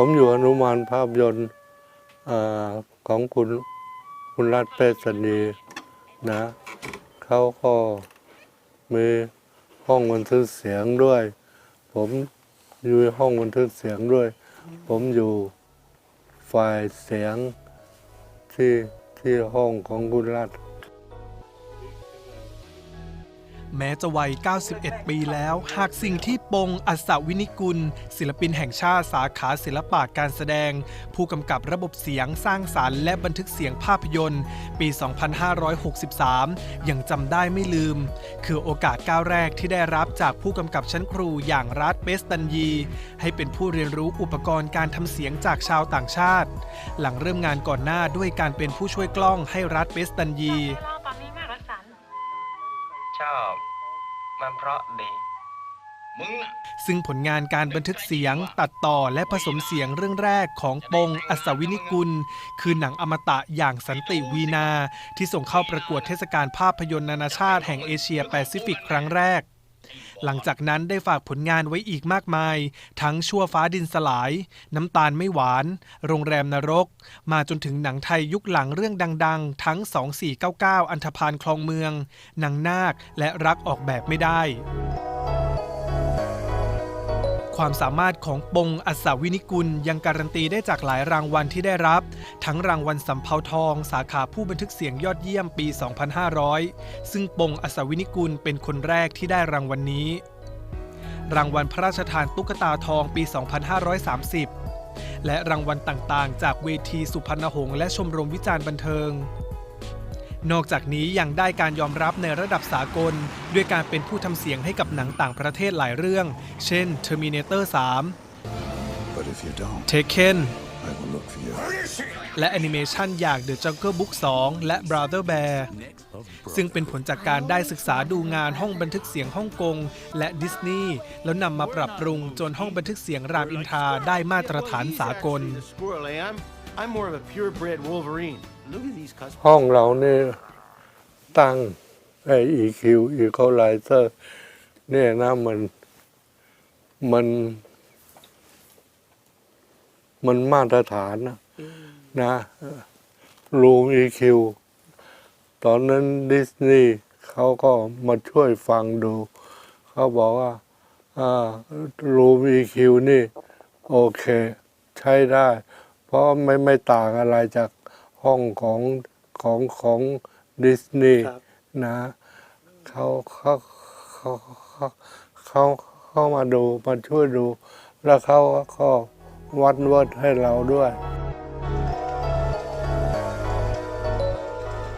ผมอยู่อนุมานภาพยนตร์ของคุณคุณรัฐเปษณีนะเขาก็มีห้องบันทึกเสียงด้วย ผมอยู่ห้องบันทึกเสียงด้วย ผมอยู่ฝ่ายเสียงที่ที่ห้องของคุณรัฐ แม้จะวัย 91 ปีแล้ว หากสิ่งที่ปงอัศวินิกุล ศิลปินแห่งชาติสาขาศิลปะการแสดง ผู้กำกับระบบเสียงสร้างสารรค์และบันทึกเสียงภาพยนตร์ ปี 2563 ยังจำได้ไม่ลืม คือโอกาสก้าวแรกที่ได้รับจากผู้กำกับชั้นครูอย่างรัฐเบสตันยี ให้เป็นผู้เรียนรู้อุปกรณ์การทำเสียงจากชาวต่างชาติ หลังเริ่มงานก่อนหน้าด้วยการเป็นผู้ช่วยกล้องให้รัฐเบสตันยี มันเพราะดีมึงน่ะซึ่งผลงานการบันทึกเสียงตัดต่อและผสมเสียงเรื่องแรกของปงอัศวินิกุล คือหนังอมตะอย่างสันติวีนา ที่ส่งเข้าประกวดเทศกาลภาพยนตร์นานาชาติแห่งเอเชียแปซิฟิกครั้งแรก หลังจากนั้นได้ฝากผลงานไว้อีกมากมาย ทั้งชั่วฟ้าดินสลาย น้ำตาลไม่หวาน โรงแรมนรก มาจนถึงหนังไทยยุคหลังเรื่องดัง ๆ ทั้ง 2499 อันธพาลคลองเมืองนางนาคและรักออกแบบไม่ได้ ความสามารถของปงอัศวินิกุลยังการันตีได้จากหลายรางวัลที่ได้รับ ทั้งรางวัลสำเภาทอง สาขาผู้บันทึกเสียงยอดเยี่ยมปี 2500 ซึ่งปงอัศวินิกุลเป็นคนแรกที่ได้รางวัลนนี้ รางวัลพระราชทานตุ๊กตาทองปี 2530 และรางวัลต่างๆ จากเวทีสุพรรณหงษ์และชมรมวิจารณ์บันเทิง นอกจากนี้ยังได้การยอมรับในระดับสากล ด้วยการเป็นผู้ทำเสียงให้กับหนังต่างประเทศหลายเรื่อง เช่น Terminator But if you don't, 3 Taken I will look for you. และแอนิเมชันอย่าง The Jungle Book 2 และ Brother Bear ซึ่งเป็นผลจากการได้ศึกษาดูงานห้องบันทึกเสียงฮ่องกงและดิสนีย์แล้วนำมาปรับปรุงจนห้องบันทึกเสียงรามอินทราได้มาตรฐานสากล Squirrel, eh? I'm, I'm more of a purebred Wolverine. Look at these customers. ห้องเรานี่ตั้งไอ้ EQ Equalizer เนี่ยนะมันมัน มันมาตรฐานนะนะรูม EQ ตอนนั้นดิสนีย์เขาก็มาช่วยฟังดู เขาบอกว่ารูม EQ นี่ โอเค ใช้ได้ เพราะไม่ไม่ต่างอะไรจากห้องของของของดิสนีย์นะเขาเขาเขาเขาเขาเข้ามาดูมาช่วยดู แล้วเขาก็วัดเวิร์ดให้เราด้วย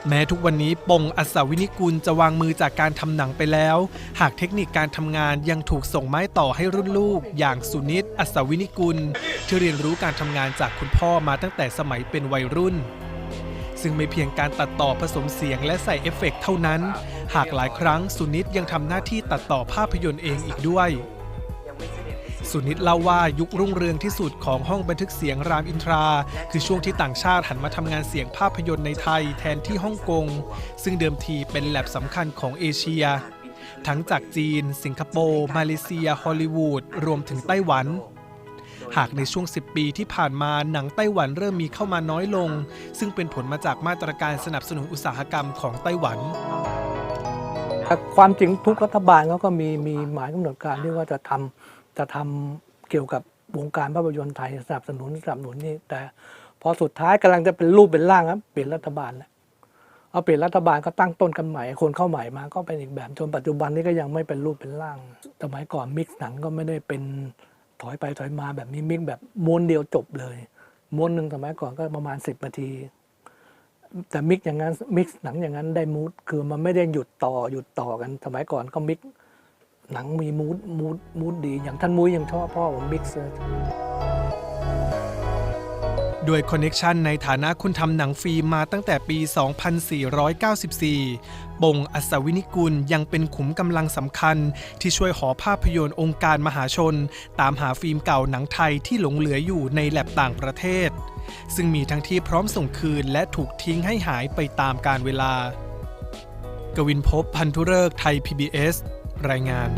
แม้ทุกวันนี้ปงอัศวินิกุลจะวางมือจากการทำหนังไปแล้ว หากเทคนิคการทำงานยังถูกส่งไม้ต่อให้รุ่นลูก อย่างสุนิตอัศวินิกุลที่เรียนรู้การทำงานจากคุณพ่อมาตั้งแต่สมัยเป็นวัยรุ่น ซึ่งไม่เพียงการตัดต่อผสมเสียงและใส่เอฟเฟกต์เท่านั้น หากหลายครั้งสุนิตยังทำหน้าที่ตัดต่อภาพยนตร์เองอีกด้วย สุนิตเล่าว่ายุครุ่งเรืองที่สุดของห้องบันทึกเสียงรามอินทรา คือช่วงที่ต่างชาติหันมาทำงานเสียงภาพยนตร์ในไทยแทนที่ฮ่องกง ซึ่งเดิมทีเป็นแหลบสำคัญของเอเชีย ทั้งจากจีน สิงคโปร์ มาเลเซีย ฮอลลีวูด รวมถึงไต้หวัน หากในช่วง 10 ปีที่ผ่านมาหนังไต้หวันเริ่มมีเข้ามาน้อยลง ซึ่งเป็นผลมาจากมาตรการสนับสนุนอุตสาหกรรมของไต้หวันความจริงทุกรัฐบาลเขาก็มีมีหมายกำหนดการที่ว่าจะทำ จะทำเกี่ยวกับวงการภาพยนตร์ไทยสนับสนุนสนับสนุนนี่แต่ พอสุดท้ายกำลังจะเป็นรูปเป็นร่างครับเปลี่ยนรัฐบาลแล้วเอาเปลี่ยนรัฐบาลก็ตั้งต้นกันใหม่ คนเข้าใหม่มาก็เป็นอีกแบบจนปัจจุบันนี้ก็ยังไม่เป็นรูปเป็นร่างสมัยก่อนมิกซ์หนังก็ไม่ได้เป็นถอยไปถอยมาแบบนี้มิกซ์แบบม้วนเดียวจบเลยม้วนหนึ่งสมัยก่อนก็ประมาณสิบนาที แต่มิกอย่างนั้นมิกซ์หนังอย่างนั้นได้มูดคือมันไม่ได้หยุดต่อหยุดต่อกันสมัยก่อนก็มิกซ์ หนังมีมูดมูดมูดดี อย่างท่านมุ้ยยังชอบพ่อผมมิกซ์เลยด้วยคอนเน็ชันในฐานะคุณทำหนังฟิล์มมาตั้งแต่ปี 2494 ปงอัศวินิกุลยังเป็นขุมกำลังสำคัญ ที่ช่วยหอภาพยนตร์องค์การมหาชน ตามหาฟิล์มเก่าหนังไทยที่หลงเหลืออยู่ในแลบต่างประเทศ ซึ่งมีทั้งที่พร้อมส่งคืนและถูกทิ้งให้หายไปตามกาลเวลา กวินพบพันธุเริกษ์ไทย PBS รายงาน